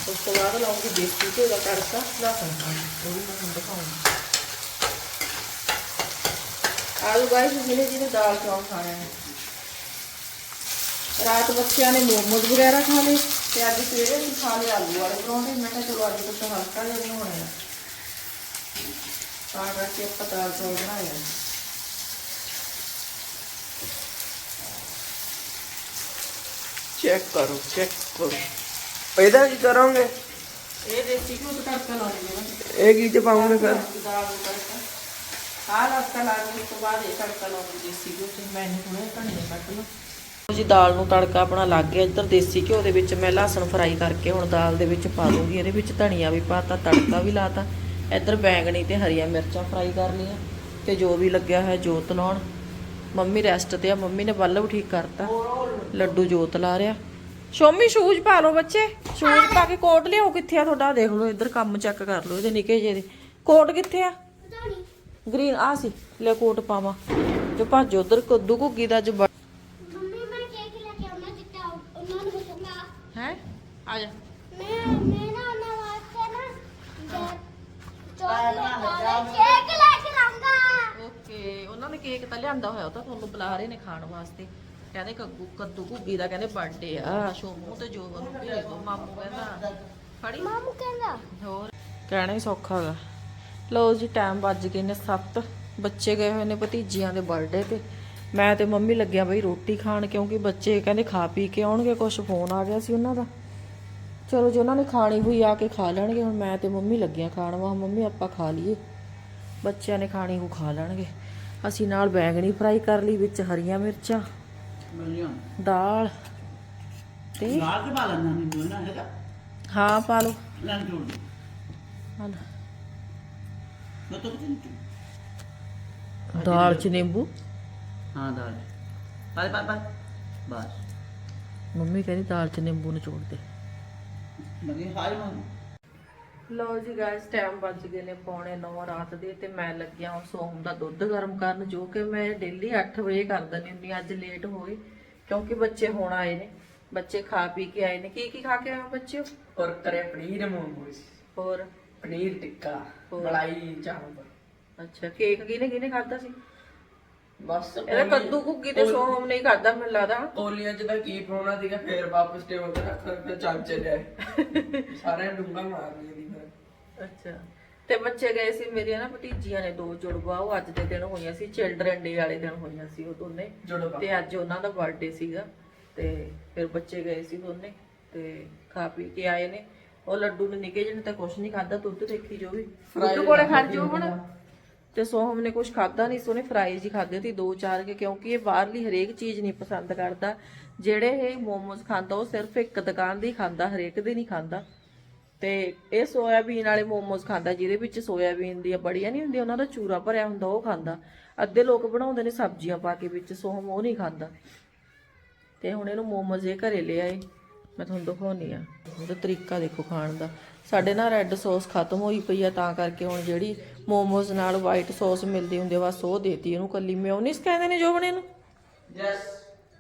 ਉਸ ਤੋਂ ਬਾਅਦ ਲਾਉਂਗੀ ਦੇਸੀ ਘਿਓ ਦਾ ਤੜਕਾ ਲਸਣ ਦਾ ਉਹ ਵੀ ਮੈਂ ਤੁਹਾਨੂੰ ਦਿਖਾਉਂਗੀ। ਆਲੂ ਗਾਇਸ ਜਿਹਨੇ ਜਿਹਨੇ ਦਾਲ ਚੌਲ ਖਾਣਾ ਹੈ ਰਾਤ ਬੱਚਿਆਂ ਨੇ ਮੋਮੋਜ਼ ਵਗੈਰਾ ਖਾ ਲਏ ਤੇ ਅੱਜ ਸਵੇਰੇ ਅਸੀਂ ਖਾ ਲਏ ਆਲੂ ਵਾਲੇ ਪਰੌਂਠੇ। ਮੈਂ ਕਿਹਾ ਚਲੋ ਅੱਜ ਕੁਛ ਹਲਕਾ ਜਿਹਾ ਬਣਾਉਣਾ ਹੈ ਤਾਂ ਕਰਕੇ ਆਪਾਂ ਦਾਲ ਚੌਲ ਬਣਾਏ ਆ ਚੈੱਕ ਕਰੋ ਚੈੱਕ ਕਰੋ। ਇਹਦਾ ਕੀ ਕਰੋਗੇ? ਇਹ ਦੇਸੀ ਘਿਓ ਦਾ ਤੜਕਾ ਲਾ ਲਈਏ ਨਾ ਇਹ ਕੀ ਚ ਪਾਉਂਗੇ ਫਿਰ? ਦਾਲ ਨੂੰ ਤੜਕਾ। ਆਹ ਲਸਕਾ ਤੋਂ ਬਾਅਦ ਇਹ ਤੜਕਾ ਲਾਉਂਗੀ ਦੇਸੀ ਘਿਓ ਤੇ ਮੈਨੂੰ ਥੋੜਾ ਜਿਹਾ ਧਨੀਆ ਕੱਟ ਲਓ ਜੀ ਦਾਲ ਨੂੰ ਤੜਕਾ ਆਪਣਾ ਲੱਗ ਗਿਆ। ਇੱਧਰ ਦੇਸੀ ਘਿਓ ਦੇ ਵਿੱਚ ਮੈਂ ਲਸਣ ਫਰਾਈ ਕਰਕੇ ਹੁਣ ਦਾਲ ਦੇ ਵਿੱਚ ਪਾ ਦੂੰਗੀ। ਇਹਦੇ ਵਿੱਚ ਧਨੀਆ ਵੀ ਪਾਤਾ ਤੜਕਾ ਵੀ ਲਾਤਾ। ਇੱਧਰ ਬੈਂਗਣੀ ਤੇ ਹਰੀਆਂ ਮਿਰਚਾਂ ਫਰਾਈ ਕਰ ਲਈਆਂ। ਤੇ ਜੋ ਵੀ ਲੱਗਿਆ ਹੈ ਜੋਤ ਲਾਉਣ। ਮੰਮੀ ਰੈਸਟ ਤੇ ਆ ਮੰਮੀ ਨੇ ਬੱਲਬ ਠੀਕ ਕਰਤਾ। ਲੱਡੂ ਜੋਤ ਲਾ ਰਿਆ ਸ਼ੋਮੀ ਸ਼ੂਜ਼ ਪਾ ਲਓ ਬੱਚੇ। ਸ਼ੂਜ਼ ਪਾ ਕੇ ਕੋਟ ਲਿਆਓ ਕਿੱਥੇ ਆ ਤੁਹਾਡਾ? ਦੇਖ ਲਓ ਇੱਧਰ ਕੰਮ ਚੈੱਕ ਕਰ ਲਓ ਇਹਦੇ ਨਿੱਕੇ ਜਿਹੇ ਦੇ। ਕੋਟ ਕਿੱਥੇ ਆ? ਗ੍ਰੀਨ ਆ ਸੀ। ਲੈ ਕੋਟ ਪਾਵਾਂ। ਜੋ ਭੱਜ ਉਧਰ ਕੱਦੂ ਘੁੱਗੀ ਦਾ ਜੋ ਮੰਮੀ ਮੈਂ ਕੇਕ ਲੈ ਕੇ ਆਉਣਾ ਜਿੱਤਾ ਉਹਨਾਂ ਨੂੰ ਬਤਾਉਂਗਾ ਹੈ? ਆ ਜਾ। ਮੈਂ ਮੈਂ ਨਾ ਉਹਨਾਂ ਵਾਸਤੇ ਨਾ ਚੋਕਲੇਟ ਕੇਕ ਲੈ ਕੇ ਆਉਂਗਾ ਓਕੇ ਉਹਨਾਂ ਨੇ ਕੇਕ ਤਾਂ ਲਿਆਂਦਾ ਹੋਇਆ ਉਹ ਤਾਂ ਤੁਹਾਨੂੰ ਬੁਲਾ ਰਹੇ ਨੇ ਖਾਣ ਵਾਸਤੇ। ਕਹਿੰਦੇ ਕੱਦੂ ਕੱਦੂ ਘੁੱਗੀ ਦਾ ਕਹਿੰਦੇ ਬਰਥਡੇ ਆ ਸ਼ੋਮੂ ਤੇ ਜੋ ਨੂੰ ਭੇਜ ਦੋ ਮਾਮੂ ਕਹਿੰਦਾ ਫੜੀ। ਮਾਮੂ ਕਹਿੰਦਾ? ਹੋਰ? ਕਹਿਣਾ ਹੀ ਸੌਖਾ ਗਾ ਲਓ ਜੀ ਟਾਈਮ ਵੱਜ ਗਏ ਨੇ 7 ਬੱਚੇ ਗਏ ਹੋਏ ਨੇ ਭਤੀਜੀਆਂ ਦੇ ਬਰਥਡੇ ਤੇ। ਮੈਂ ਤੇ ਮੰਮੀ ਲੱਗਿਆ ਬਈ ਰੋਟੀ ਖਾਣ ਕਿਉਂਕਿ ਬੱਚੇ ਕਹਿੰਦੇ ਖਾ ਪੀ ਕੇ ਆਉਣਗੇ ਕੁਝ ਫੋਨ ਆ ਗਿਆ ਸੀ ਉਹਨਾਂ ਦਾ। ਚਲੋ ਜੇ ਉਹਨਾਂ ਨੇ ਖਾਣੀ ਹੋਈ ਆ ਕੇ ਖਾ ਲੈਣਗੇ। ਹੁਣ ਮੈਂ ਤੇ ਮੰਮੀ ਲੱਗਿਆ ਖਾਣ ਵਾ ਮੰਮੀ ਆਪਾਂ ਖਾ ਲਈਏ। ਬੱਚਿਆਂ ਨੇ ਖਾਣੀ ਉਹ ਖਾ ਲੈਣਗੇ। ਅਸੀਂ ਨਾਲ ਬੈਂਗਣੀ ਫਰਾਈ ਕਰ ਲਈ ਵਿੱਚ ਹਰੀਆਂ ਮਿਰਚਾਂ ਦਾਲ ਤੇ ਨਾਲ ਕੇ ਪਾ ਲੈਣਾ ਨਿੰਬੂ ਨਾ ਹੈਗਾ। ਹਾਂ ਪਾ ਲਓ। ਲੈ ਜੋੜ ਦੇ ਹਾਂ। ਮੈਂ ਤਾਂ ਦਾਲ ਚ ਨਿੰਬੂ। ਹਾਂ ਦਾਲ ਪਾ ਪਾ ਪਾ ਬਸ। ਮੰਮੀ ਕਹਿੰਦੀ ਦਾਲ ਚ ਨਿੰਬੂ ਨਿਚੋੜ ਦੇ। ਮਗੀ ਹਾਈ ਮਾਂ ਲਓ ਜੀ ਗਾਇਸ ਟਾਈਮ ਵੱਜ ਗਏ ਨੇ ਪੌਣੇ 9 ਰਾਤ ਦੇ ਤੇ ਮੈਂ ਲੱਗਿਆ ਹੁਣ ਸੋਮ ਦਾ ਦੁੱਧ ਗਰਮ ਕਰਨ ਜੋ ਕਿ ਮੈਂ ਡੇਲੀ 8 ਵਜੇ ਕਰ ਦਿੰਦੀ ਹੁੰਦੀ ਹਾਂ। ਅੱਜ ਲੇਟ ਹੋ ਗਈ ਕਿਉਂਕਿ ਬੱਚੇ ਹੁਣ ਆਏ ਨੇ ਬੱਚੇ ਖਾ ਪੀ ਕੇ ਆਏ ਨੇ। ਕੀ ਕੀ ਖਾ ਕੇ ਆਏ ਹੋ ਬੱਚੇ ਔਰ ਕਰੇ ਪਨੀਰ ਮੋਮੋਸ। ਹੋਰ? ਪਨੀਰ ਟਿੱਕਾ। ਮਲਾਈ ਚਾਂਪ ਅੱਛਾ ਕੇਕ ਕਿਹਨੇ ਕਿਹਨੇ ਖਾਦਾ ਸੀ? ਬਸ ਇਹਦਾ ਕੱਦੂ ਕੁੱਗੀ ਤੇ ਸੋਮ ਨਹੀਂ ਖਾਦਾ ਮੈਨੂੰ ਲੱਗਦਾ। ਕੋਲੀਆਂ ਚ ਤਾਂ ਕੀ ਪਾਉਣਾ ਸੀਗਾ ਫੇਰ ਵਾਪਸ ਟੇਬਲ ਤੇ ਰੱਖ ਕੇ ਚਮਚੇ ਲਿਆਏ ਸਾਰਿਆਂ ਡੁੰਗਾ ਮਾਰ ਲਈ ਅੱਛਾ। ਤੇ ਬੱਚੇ ਗਏ ਸੀ ਮੇਰੀਆਂ ਨਾ ਭਤੀਜੀਆਂ ਨੇ ਦੋ ਜੁੜਵਾ ਉਹ ਅੱਜ ਦੇ ਦਿਨ ਹੋਈਆਂ ਸੀ ਚਿਲਡਰਨ ਡੇ ਵਾਲੇ ਦਿਨ ਹੋਈਆਂ ਸੀ ਉਹ ਦੋਨੇ। ਜੁੜਵਾ। ਤੇ ਅੱਜ ਉਹਨਾਂ ਦਾ ਬਰਥਡੇ ਸੀਗਾ ਤੇ ਫਿਰ ਬੱਚੇ ਗਏ ਸੀ ਦੋਨੇ ਤੇ ਖਾ ਪੀ ਕੇ ਆਏ ਨੇ। ਉਹ ਲੱਡੂ ਨੇ ਨਿੱਕੇ ਜਿਹੇ ਨੇ ਤਾਂ ਕੁਛ ਨਹੀਂ ਖਾਦਾ ਦੁੱਧ ਦੇਖੀ ਜੋ ਵੀ। ਦੁੱਧ ਕੋਲੇ ਖੜ ਜੋ ਹੁਣ ਤੇ ਸੋਹਮ ਨੇ ਕੁਛ ਖਾਦਾ ਨਹੀਂ ਸੋਨੇ ਫਰਾਈਜ਼ ਹੀ ਖਾਦੇ ਸੀ ਦੋ ਚਾਰ ਕੇ ਕਿਉਂਕਿ ਇਹ ਬਾਹਰਲੀ ਹਰੇਕ ਚੀਜ਼ ਨਹੀਂ ਪਸੰਦ ਕਰਦਾ। ਜਿਹੜੇ ਇਹ ਮੋਮੋਜ਼ ਖਾਂਦਾ ਉਹ ਸਿਰਫ ਇੱਕ ਦੁਕਾਨ ਦੇ ਖਾਂਦਾ ਹਰੇਕ ਦੇ ਨਹੀਂ ਖਾਂਦਾ। ਤੇ ਇਹ ਸੋਇਆਬੀਨ ਵਾਲੇ ਮੋਮੋਜ਼ ਖਾਂਦਾ, ਜਿਹਦੇ ਵਿੱਚ ਸੋਇਆਬੀਨ ਦੀਆਂ ਬੜੀਆਂ ਨਹੀਂ ਹੁੰਦੀਆਂ, ਉਹਨਾਂ ਦਾ ਚੂਰਾ ਭਰਿਆ ਹੁੰਦਾ, ਉਹ ਖਾਂਦਾ। ਅੱਧੇ ਲੋਕ ਬਣਾਉਂਦੇ ਨੇ ਸਬਜ਼ੀਆਂ ਪਾ ਕੇ ਵਿੱਚ ਸੋਹਮ ਉਹ ਨਹੀਂ ਖਾਂਦਾ। ਤੇ ਹੁਣ ਇਹਨੂੰ ਮੋਮੋਜ਼ ਇਹ ਘਰੇ ਲੈ ਆਏ। ਮੈਂ ਤੁਹਾਨੂੰ ਦਿਖਾਉਣੀ ਆ ਉਹਦਾ ਤਰੀਕਾ ਦੇਖੋ ਖਾਣ ਦਾ। ਸਾਡੇ ਨਾਲ ਰੈੱਡ ਸੌਸ ਖਤਮ ਹੋਈ ਪਈ ਆ, ਤਾਂ ਕਰਕੇ ਹੁਣ ਜਿਹੜੀ ਮੋਮੋਜ਼ ਨਾਲ ਵਾਈਟ ਸੌਸ ਮਿਲਦੀ ਹੁੰਦੀ ਆ, ਬਸ ਉਹ ਦੇਤੀ ਇਹਨੂੰ ਕੱਲੀ। ਮਿਓਨੀਸ ਕਹਿੰਦੇ ਨੇ ਜੋ ਬਣੇ ਨੂੰ? ਯੈਸ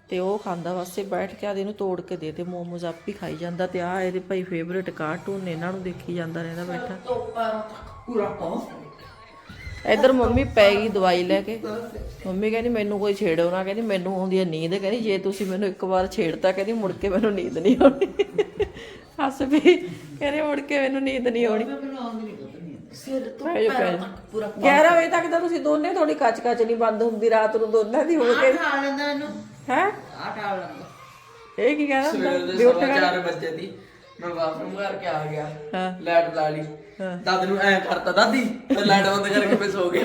ਤੇ ਉਹ ਖਾਂਦਾ ਵਾਸਤੇ ਬੈਠ ਕੇ ਆਦੇ ਇਹਨੂੰ ਤੋੜ ਕੇ ਦੇ ਤੇ ਮੋਮੋਜ਼ ਆਪ ਹੀ ਖਾਈ ਜਾਂਦਾ ਤੇ ਆ ਇਹਦੇ ਭਾਈ ਫੇਵਰੇਟ ਕਾਰਟੂਨ ਨੇ ਇਹਨਾਂ ਨੂੰ ਦੇਖੀ ਜਾਂਦਾ ਰਹਿੰਦਾ ਬੈਠਾ। ਇੱਧਰ ਮੰਮੀ ਪੈ ਗਈ ਦਵਾਈ ਲੈ ਕੇ। ਮੰਮੀ ਕਹਿੰਦੀ ਮੈਨੂੰ ਕੋਈ ਛੇੜੋ ਨਾ। ਕਹਿੰਦੀ ਮੈਨੂੰ ਆਉਂਦੀ ਹੈ ਨੀਂਦ। ਕਹਿੰਦੀ ਜੇ ਤੁਸੀਂ ਮੈਨੂੰ ਇੱਕ ਵਾਰ ਛੇੜਤਾ ਕਹਿੰਦੀ ਮੁੜ ਕੇ ਮੈਨੂੰ ਨੀਂਦ ਨਹੀਂ ਆਉਣੀ। ਹੱਸ ਵੀ ਕਹਿੰਦੀ ਮੁੜ ਕੇ ਮੈਨੂੰ ਨੀਂਦ ਨਹੀਂ ਆਉਣੀ। ਸਿਰ ਤੋਂ ਪੈਰ ਪੂਰਾ 11 ਵਜੇ ਤੱਕ ਤਾਂ ਤੁਸੀਂ ਦੋਨੇ ਥੋੜੀ ਕੱਚ ਕੱਚ ਨਹੀਂ ਬੰਦ ਹੁੰਦੀ ਰਾਤ ਨੂੰ ਦੋਨਾਂ ਦੀ ਹੋ ਕੇ। ਠਾਲ ਲੈਂਦਾ ਇਹਨੂੰ। ਹੈ? ਆ ਠਾਲ ਲੈਂਦਾ ਇਹ ਕੀ ਕਹਿੰਦਾ ਹੁੰਦਾ? ਸਵੇਰ ਦੇ ਵੀ ਉੱਠ ਸਵਾ ਕੇ- ਚਾਰ ਵਜੇ ਦੀ। ਮੈਂ ਬਾਥਰੂਮ ਕਰਕੇ ਆ ਗਿਆ। ਹਾਂ। ਲਾਈਟ ਲਾ ਲਈ। ਹਾਂ। ਦਾਦ ਨੂੰ ਐ ਕਰਤਾ ਦਾਦੀ ਤੇ ਲਾਈਟ ਬੰਦ ਕਰਕੇ ਮੈਂ ਸੋ ਗਿਆ।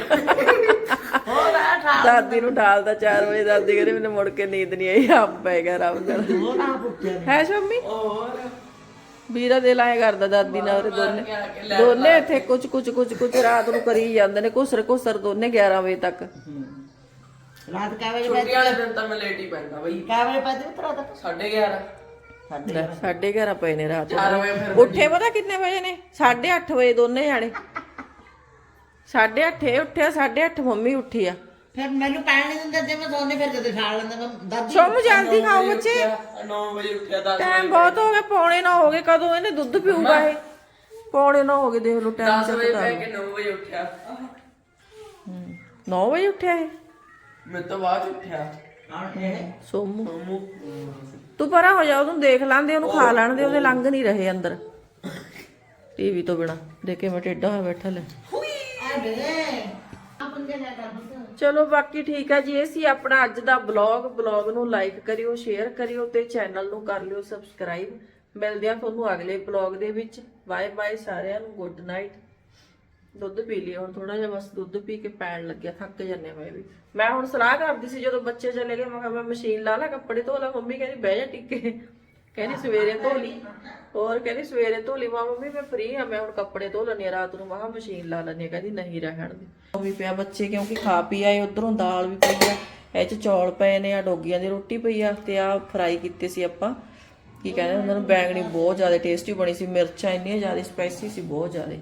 ਹੋਰ ਆ ਠਾਲ ਦਾਦੀ ਨੂੰ ਢਾਲਦਾ 4 ਵਜੇ ਦਾਦੀ ਕਹਿੰਦੀ ਮੈਨੂੰ ਮੁੜ ਕੇ ਨੀਂਦ ਨਹੀਂ ਆਈ ਆਪ ਪੈ ਗਿਆ ਆਰਾਮ ਨਾਲ ਹੋਰ ਆ ਪੁੱਟਿਆ ਹੈ ਸ਼ੰਮੀ? ਹੋਰ? ਵੀਰਾ ਦੇ ਲਾਏ ਕਰਦਾ ਦਾਦੀ ਨਾਲ ਉਹਦੇ ਦੋਨੇ ਦੋਨੇ ਇੱਥੇ ਕੁਝ ਕੁਝ ਕੁਝ ਕੁਝ ਰਾਤ ਨੂੰ ਕਰੀ ਜਾਂਦੇ ਨੇ ਘੁਸਰ ਘੁਸਰ ਦੋਨੇ 11 ਵਜੇ ਤੱਕ। ਰਾਤ ਕਾ ਵਜੇ ਛੁੱਟੀ ਵਾਲੇ ਦਿਨ ਤਾਂ ਮੈਂ ਲੇਟ ਹੀ ਪੈਂਦਾ ਬਈ। ਕਾ ਵਜੇ ਪੈਦੇ ਉਤਰਾ ਤੱਕ 11:30 ਲੈ, ਸਾਢੇ 11 ਪਏ ਨੇ ਰਾਤ। ਚਾਰ ਵਜੇ ਨੂੰ ਫਿਰ ਉੱਠੇ ਪਤਾ ਕਿੰਨੇ ਵਜੇ ਨੇ? 8:30 ਵਜੇ ਦੋਨੇ ਜਾਣੇ। 8:30 ਇਹ ਉੱਠਿਆ 8:30 ਮੰਮੀ ਉੱਠੀ ਆ। ਫਿਰ ਮੈਨੂੰ ਪੈਣ ਨਹੀਂ ਦਿੰਦਾ ਜੇ ਮੈਂ ਸੋਨੇ ਫਿਰ ਜਦੋਂ ਠਾਲ ਲੈਂਦਾ। ਮੈਂ ਦਾਦੀ ਸੋਮ ਜਲਦੀ ਖਾਓ ਬੱਚੇ। 9 ਵਜੇ ਉੱਠਿਆ 10 ਟਾਈਮ ਬਹੁਤ ਹੋ ਗਿਆ ਪੌਣੇ ਨਾ ਹੋ ਗਏ ਕਦੋਂ ਇਹਨੇ ਦੁੱਧ ਪੀਊਗਾ ਇਹ? ਪੌਣੇ ਨਾ ਹੋ ਗਏ ਦੇਖ ਲਓ ਟਾਈਮ 10 ਵਜੇ ਪੈ ਕੇ 9 ਵਜੇ ਉੱਠਿਆ। 9 ਵਜੇ ਉੱਠਿਆ ਇਹ? ਮੈਂ ਤਾਂ ਬਾਅਦ 'ਚ ਉੱਠਿਆ। ਸੋਮੂ। ਤੂੰ ਪਰਾਂ ਹੋ ਜਾ ਉਹਨੂੰ ਦੇਖ ਲਾਂਦੇ ਉਹਨੂੰ ਖਾ ਲੈਣ ਦੇ ਉਹਦੇ ਲੰਘ ਨਹੀਂ ਰਹੇ ਅੰਦਰ। ਟੀਵੀ ਤੋਂ ਬਿਨਾ। ਦੇਖੇ ਮੈਂ ਟੇਡਾ ਹੋਇਆ ਬੈਠਾ ਲੈ। ਚਲੋ ਬਾਕੀ ਠੀਕ ਆ ਜੀ। ਇਹ ਸੀ ਆਪਣਾ ਅੱਜ ਦਾ ਬਲੌਗ ਬਲੌਗ ਨੂੰ ਲਾਈਕ ਕਰਿਓ ਸ਼ੇਅਰ ਕਰਿਓ ਤੇ ਚੈਨਲ ਨੂੰ ਕਰ ਲਿਓ ਸਬਸਕ੍ਰਾਈਬ ਮਿਲਦੇ ਆ ਤੁਹਾਨੂੰ ਅਗਲੇ ਬਲੌਗ ਦੇ ਵਿੱਚ। ਬਾਏ ਬਾਏ ਸਾਰਿਆਂ ਨੂੰ। ਗੁੱਡ ਨਾਈਟ ਦੁੱਧ ਪੀ ਲਿਆ ਹੁਣ ਥੋੜਾ ਜਿਹਾ ਬਸ ਦੁੱਧ ਪੀ ਕੇ ਪੈਣ ਲੱਗਿਆ, ਥੱਕ ਜੰਨੇ ਮੈਂ ਵੀ ਮੈਂ ਹੁਣ ਸਲਾਹ ਕਰਦੀ ਸੀ, ਜਦੋਂ ਬੱਚੇ ਚਲੇ ਗਏ, ਮੈਂ ਕਿਹਾ ਮੈਂ ਮਸ਼ੀਨ ਲਾ ਲਾ, ਕੱਪੜੇ ਧੋ ਲਾ, ਮੰਮੀ ਕਹਿੰਦੀ ਬਹਿ ਜਾ ਟਿੱਕੇ। ਕਹਿੰਦੀ ਸਵੇਰੇ ਧੋ ਲਈ। ਹੋਰ ਕਹਿੰਦੀ ਸਵੇਰੇ ਧੋ ਲਈ। ਮਾਂ ਮੰਮੀ ਮੈਂ ਫ੍ਰੀ ਆ ਮੈਂ ਹੁਣ ਕੱਪੜੇ ਧੋ ਲੈਣੀ ਰਾਤ ਨੂੰ ਮੈਂ ਮਸ਼ੀਨ ਲਾ ਲੈਣੀ ਕਹਿੰਦੀ ਨਹੀਂ ਰਹਿਣ ਦੇ। ਉਹ ਪਿਆ ਬੱਚੇ ਕਿਉਂਕਿ ਖਾ ਪੀ ਆਏ, ਉਧਰੋਂ ਦਾਲ ਵੀ ਪਈ ਆ। ਇਹ ਚ ਚੌਲ ਪਏ ਨੇ ਆ ਡੋਗੀਆਂ ਦੀ ਰੋਟੀ ਪਈ ਆ ਤੇ ਆ ਫਰਾਈ ਕੀਤੇ ਸੀ ਆਪਾਂ। ਕੀ ਕਹਿੰਦੇ, ਉਹਨਾਂ ਨੂੰ ਬੈਂਗਣੀ ਬਹੁਤ ਜ਼ਿਆਦਾ ਟੇਸਟੀ ਬਣੀ ਸੀ, ਮਿਰਚਾਂ ਇੰਨੀਆਂ ਜ਼ਿਆਦਾ ਸਪਾਈਸੀ ਸੀ, ਬਹੁਤ ਜ਼ਿਆਦਾ।